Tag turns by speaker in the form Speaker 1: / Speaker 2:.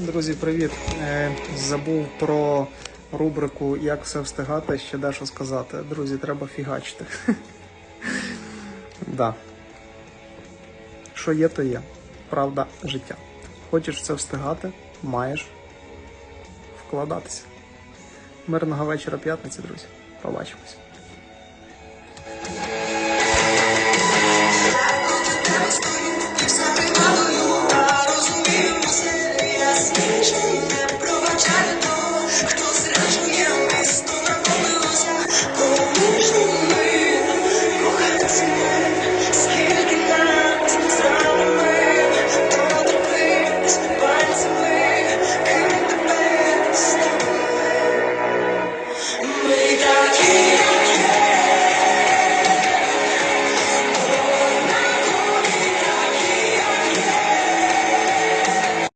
Speaker 1: Друзі, привіт! Е, забув про рубрику Як все встигати, ще дещо сказати. Друзі, треба фігачити. Да. Що є, то є. Правда життя. Хочеш все встигати, маєш вкладатися. Мирного вечора п'ятниці, друзі. Побачимось.